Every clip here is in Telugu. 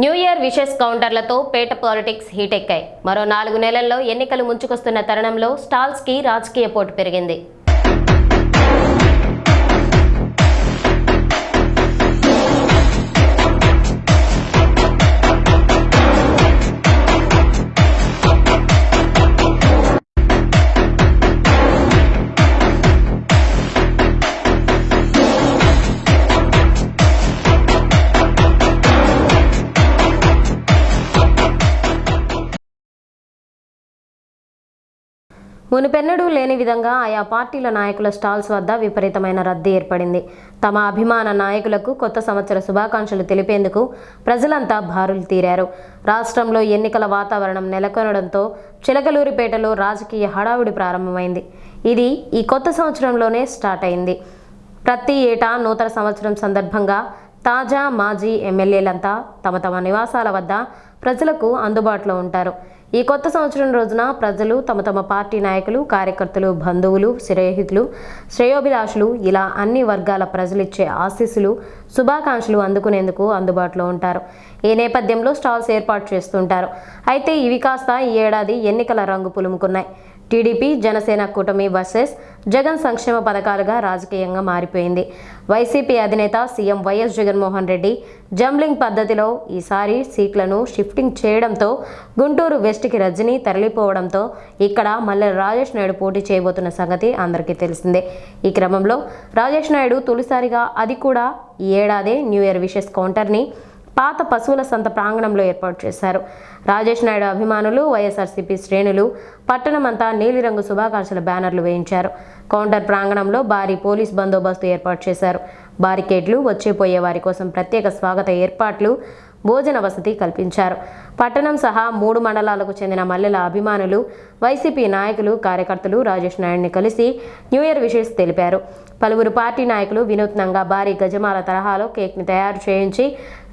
న్యూ ఇయర్ విషెస్ కౌంటర్లతో పేట పాలిటిక్స్ హీట్ ఎక్కాయి మరో నాలుగు నెలల్లో ఎన్నికలు ముంచుకొస్తున్న తరుణంలో స్టాల్స్కి రాజకీయ పోటు పెరిగింది. మునుపెన్నడూ లేని విధంగా ఆయా పార్టీల నాయకుల స్టాల్స్ వద్ద విపరీతమైన రద్దీ ఏర్పడింది. తమ అభిమాన నాయకులకు కొత్త సంవత్సర శుభాకాంక్షలు తెలిపేందుకు ప్రజలంతా బారులు తీరారు. రాష్ట్రంలో ఎన్నికల వాతావరణం నెలకొనడంతో చిలకలూరిపేటలో రాజకీయ హడావుడి ప్రారంభమైంది. ఇది ఈ కొత్త సంవత్సరంలోనే స్టార్ట్ అయింది. ప్రతి ఏటా నూతన సంవత్సరం సందర్భంగా తాజా మాజీ ఎమ్మెల్యేలంతా తమ తమ నివాసాల వద్ద ప్రజలకు అందుబాటులో ఉంటారు. ఈ కొత్త సంవత్సరం రోజున ప్రజలు తమ తమ పార్టీ నాయకులు కార్యకర్తలు బంధువులు శ్రేహితులు శ్రేయోభిలాషులు ఇలా అన్ని వర్గాల ప్రజలిచ్చే ఆశీస్సులు శుభాకాంక్షలు అందుకునేందుకు అందుబాటులో ఉంటారు. ఈ నేపథ్యంలో స్టాల్స్ ఏర్పాటు చేస్తుంటారు. అయితే ఇవి కాస్త ఈ ఏడాది ఎన్నికల రంగు పులుముకున్నాయి. టీడీపీ జనసేన కూటమి వర్సెస్ జగన్ సంక్షేమ పథకాలుగా రాజకీయంగా మారిపోయింది. వైసీపీ అధినేత CM YS Jaganmohan Reddy jumbling పద్ధతిలో ఈసారి సీట్లను షిఫ్టింగ్ చేయడంతో గుంటూరు వెస్ట్కి రజనీ తరలిపోవడంతో ఇక్కడ మల్లె రాజేష్ నాయుడు పోటీ చేయబోతున్న సంగతి అందరికీ తెలిసిందే. ఈ క్రమంలో రాజేష్ నాయుడు తొలిసారిగా అది కూడా ఈ ఏడాదే న్యూ ఇయర్ విషెస్ కౌంటర్ని పాత పశువుల సంత ప్రాంగణంలో ఏర్పాటు చేశారు. రాజేష్ నాయుడు అభిమానులు వైఎస్ఆర్సీపీ శ్రేణులు పట్టణమంతా నీలిరంగు శుభాకాంక్షల బ్యానర్లు వేయించారు. కౌంటర్ ప్రాంగణంలో భారీ పోలీస్ బందోబస్తు ఏర్పాటు చేశారు. బారికేడ్లు వచ్చేపోయే వారి కోసం ప్రత్యేక స్వాగత ఏర్పాట్లు భోజన వసతి కల్పించారు. పట్టణం సహా మూడు మండలాలకు చెందిన మల్లెల అభిమానులు వైసీపీ నాయకులు కార్యకర్తలు రాజేష్ నాయుడిని కలిసి న్యూ ఇయర్ విషెస్ తెలిపారు. పలువురు పార్టీ నాయకులు వినూత్నంగా భారీ గజమాల తరహాలో కేక్ని తయారు చేయించి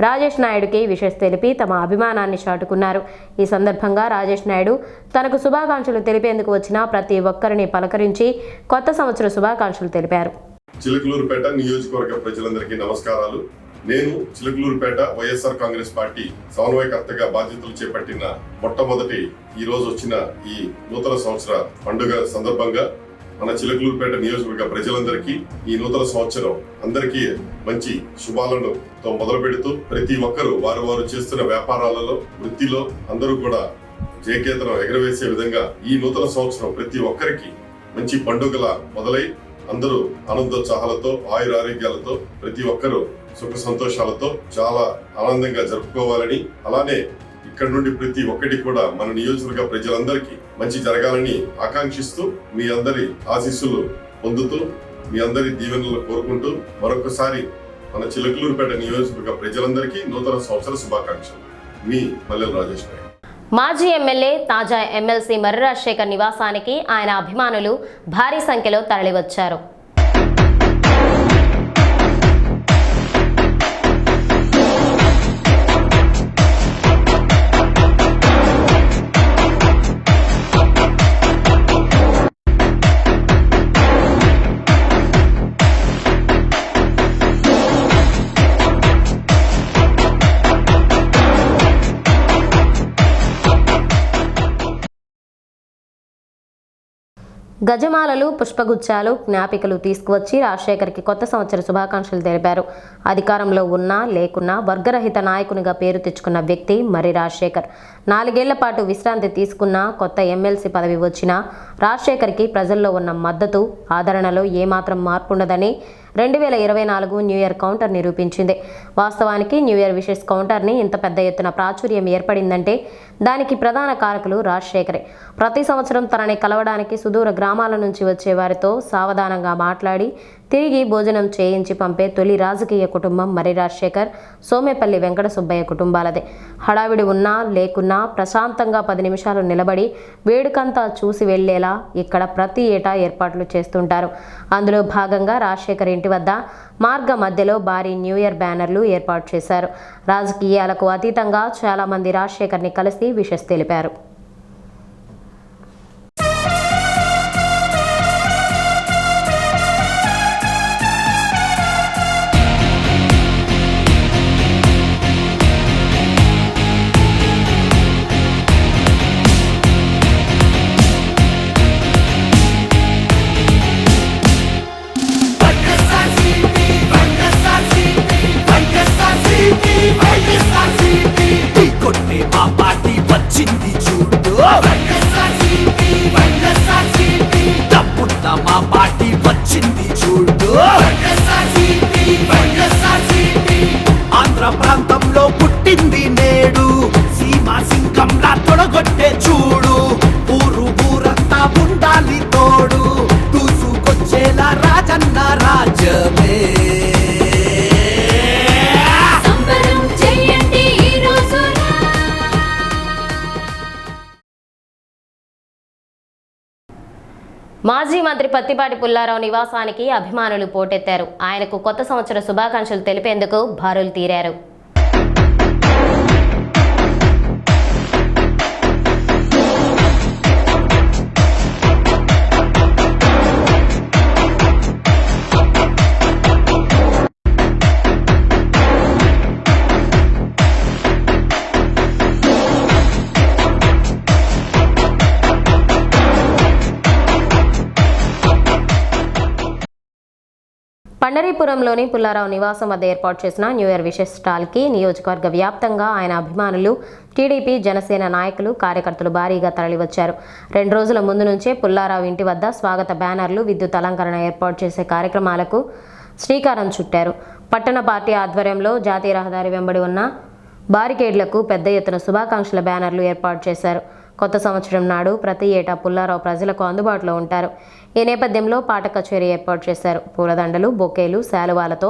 రాజేష్ నాయుడుకి విషెస్ తెలిపి తమ అభిమానాన్ని చాటుకున్నారు. ఈ సందర్భంగా రాజేష్ నాయుడు తనకు శుభాకాంక్షలు తెలిపేందుకు వచ్చిన ప్రతి ఒక్కరిని పలకరించి కొత్త సంవత్సర శుభాకాంక్షలు తెలిపారు. చిలకలూరుపేట నియోజకవర్గ ప్రజలందరికీ నమస్కారాలు. నేను చిలకలూరుపేట వైఎస్ఆర్ కాంగ్రెస్ పార్టీ సమన్వయకర్తగా బాధ్యతలు చేపట్టిన మొట్టమొదటి ఈ రోజు వచ్చిన ఈ నూతన సంవత్సర పండుగ సందర్భంగా మన చిలకలూరుపేట నియోజకవర్గ ప్రజలందరికీ ఈ నూతన సంవత్సరం అందరికీ మంచి శుభాలను తో మొదలు పెడుతూ ప్రతి ఒక్కరూ వారు వారు చేస్తున్న వ్యాపారాలలో వృత్తిలో అందరూ కూడా జయకేతనం ఎగరవేసే విధంగా ఈ నూతన సంవత్సరం ప్రతి ఒక్కరికి మంచి పండుగల మొదలై అందరూ ఆనందోత్సాహాలతో ఆయుర ఆరోగ్యాలతో ప్రతి ఒక్కరూ సుఖ సంతోషాలతో చాలా ఆనందంగా జరుపుకోవాలని అలానే ఇక్కడ నుండి ప్రతి ఒక్కటి కూడా మన నియోజకవర్గ ప్రజలందరికీ మంచి జరగాలని ఆకాంక్షిస్తూ మీ అందరి ఆశీస్సులు పొందుతూ మీ అందరి దీవెనలు కోరుకుంటూ మరొకసారి మన చిలకలూరుపేట నియోజకవర్గ ప్రజలందరికీ నూతన సంవత్సర శుభాకాంక్షలు. మీ మల్లెల రాజేష్ నాయుడు మాజీ ఎమ్మెల్యే తాజా ఎమ్మెల్సీ మర్రి రాజశేఖర్ నివాసానికి ఆయన అభిమానులు భారీ సంఖ్యలో తరలివచ్చారు. గజమాలలు పుష్పగుచ్చాలు జ్ఞాపికలు తీసుకువచ్చి రాజశేఖర్కి కొత్త సంవత్సర శుభాకాంక్షలు తెలిపారు. అధికారంలో ఉన్నా లేకున్నా వర్గరహిత నాయకునిగా పేరు తెచ్చుకున్న వ్యక్తి మరి రాజశేఖర్. నాలుగేళ్ళ పాటు విశ్రాంతి తీసుకున్న కొత్త ఎమ్మెల్సీ పదవి వచ్చినా రాజశేఖర్కి ప్రజల్లో ఉన్న మద్దతు ఆదరణలో ఏమాత్రం మార్పు ఉండదని రెండు వేల ఇరవై నాలుగు న్యూ ఇయర్ కౌంటర్ నిరూపించింది. వాస్తవానికి న్యూ ఇయర్ విషెస్ కౌంటర్ని ఇంత పెద్ద ఎత్తున ప్రాచుర్యం ఏర్పడిందంటే దానికి ప్రధాన కారకులు రాజశేఖరే. ప్రతి సంవత్సరం తనని కలవడానికి సుదూర గ్రామాల నుంచి వచ్చే వారితో సావధానంగా మాట్లాడి తిరిగి భోజనం చేయించి పంపే తొలి రాజకీయ కుటుంబం మరి రాజశేఖర్ సోమేపల్లి వెంకట సుబ్బయ్య కుటుంబాలదే. హడావిడి ఉన్నా లేకున్నా ప్రశాంతంగా పది నిమిషాలు నిలబడి వేడుకంతా చూసి వెళ్ళేలా ఇక్కడ ప్రతి ఏటా ఏర్పాట్లు చేస్తుంటారు. అందులో భాగంగా రాజశేఖర్ ఇంటి వద్ద మార్గ మధ్యలో భారీ న్యూ ఇయర్ బ్యానర్లు ఏర్పాటు చేశారు. రాజకీయాలకు అతీతంగా చాలామంది రాజశేఖర్ని కలిసి విషస్ తెలిపారు. పుట్టింది నేడు. సీమా సింగంలా తొడగొట్టే చూడు. ఊరు ఊరంతా ఉండాలి తోడు. దూసుకొచ్చేలా రాజన్న రాజ్యమే. రోజున. మాజీ మంత్రి పత్తిపాటి పుల్లారావు నివాసానికి అభిమానులు పోటెత్తారు. ఆయనకు కొత్త సంవత్సర శుభాకాంక్షలు తెలిపేందుకు బారులు తీరారు. పండరీపురంలోని పుల్లారావు నివాసం వద్ద ఏర్పాటు చేసిన న్యూ ఇయర్ విషెస్ స్టాల్కి నియోజకవర్గ వ్యాప్తంగా ఆయన అభిమానులు టీడీపీ జనసేన నాయకులు కార్యకర్తలు భారీగా తరలివచ్చారు. రెండు రోజుల ముందు నుంచే పుల్లారావు ఇంటి వద్ద స్వాగత బ్యానర్లు విద్యుత్ అలంకరణ ఏర్పాటు చేసే కార్యక్రమాలకు శ్రీకారం చుట్టారు. పట్టణ పార్టీ ఆధ్వర్యంలో జాతీయ రహదారి వెంబడి ఉన్న బారికేడ్లకు పెద్ద ఎత్తున శుభాకాంక్షల బ్యానర్లు ఏర్పాటు చేశారు. కొత్త సంవత్సరం నాడు ప్రతి ఏటా పుల్లారావు ప్రజలకు అందుబాటులో ఉంటారు. ఈ నేపథ్యంలో పాట కచేరీ ఏర్పాటు చేశారు. పూలదండలు బొకేలు శాలువాలతో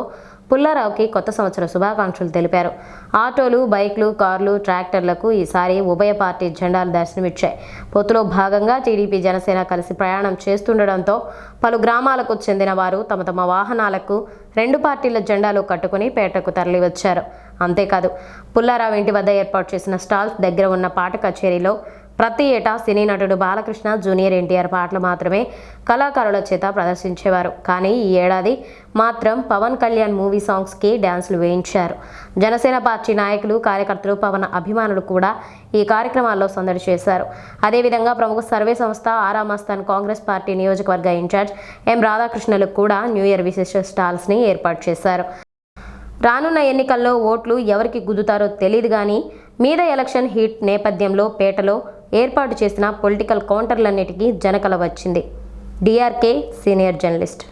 పుల్లారావుకి కొత్త సంవత్సర శుభాకాంక్షలు తెలిపారు. ఆటోలు బైక్లు కార్లు ట్రాక్టర్లకు ఈసారి ఉభయ పార్టీ జెండాలు దర్శనమిచ్చాయి. పొత్తులో భాగంగా టీడీపీ జనసేన కలిసి ప్రయాణం చేస్తుండటంతో పలు గ్రామాలకు చెందిన వారు తమ తమ వాహనాలకు రెండు పార్టీల జెండాలు కట్టుకుని పేటకు తరలివచ్చారు. అంతేకాదు పుల్లారావు ఇంటి వద్ద ఏర్పాటు చేసిన స్టాల్స్ దగ్గర ఉన్న పాట కచేరీలో ప్రతి ఏటా సినీ నటుడు బాలకృష్ణ జూనియర్ ఎన్టీఆర్ పాటలు మాత్రమే కళాకారుల చేత ప్రదర్శించేవారు. కానీ ఈ ఏడాది మాత్రం పవన్ కళ్యాణ్ మూవీ సాంగ్స్కి డ్యాన్సులు వేయించారు. జనసేన పార్టీ నాయకులు కార్యకర్తలు పవన్ అభిమానులు కూడా ఈ కార్యక్రమాల్లో సందడి చేశారు. అదేవిధంగా ప్రముఖ సర్వే సంస్థ ఆరామస్థాన్ కాంగ్రెస్ పార్టీ నియోజకవర్గ ఇన్ఛార్జ్ ఎం రాధాకృష్ణలకు కూడా న్యూ ఇయర్ విశేష స్టాల్స్ని ఏర్పాటు చేశారు. రానున్న ఎన్నికల్లో ఓట్లు ఎవరికి గుద్దుతారో తెలియదు కానీ మీద ఎలక్షన్ హీట్ నేపథ్యంలో పేటలో ఏర్పాటు చేసిన పొలిటికల్ కౌంటర్లన్నిటికీ జనకల వచ్చింది. DRK senior journalist.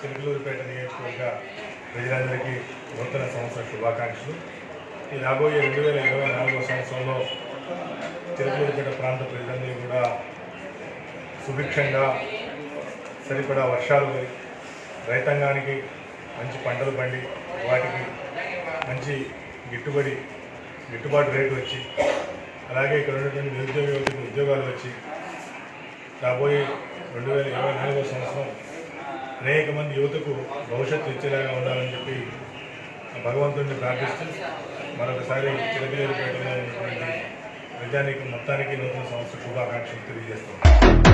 చిలుకలూరుపేట నియోజకవర్గ ప్రజలందరికీ నూతన సంవత్సర శుభాకాంక్షలు. ఈ రాబోయే రెండు వేల ఇరవై నాలుగో సంవత్సరంలో తిరుపతిపేట ప్రాంత ప్రజలందరూ కూడా సుభిక్షంగా సరిపడా వర్షాలు రైతాంగానికి మంచి పంటలు పండి వాటికి మంచి గిట్టుబడి గిట్టుబాటు రేటు వచ్చి అలాగే ఇక్కడ ఉన్నటువంటి నిరుద్యోగ యువతకు ఉద్యోగాలు వచ్చి రాబోయే రెండు వేల ఇరవై నాలుగో సంవత్సరం అనేక మంది యువతకు భవిష్యత్తు ఇచ్చేలాగా ఉండాలని చెప్పి భగవంతుడిని ప్రార్థిస్తూ మరొకసారి చిలకలేరుపేటలో ఉన్నటువంటి ప్రజానికి మొత్తానికి నూతన సంవత్సర శుభాకాంక్షలు తెలియజేస్తున్నాం.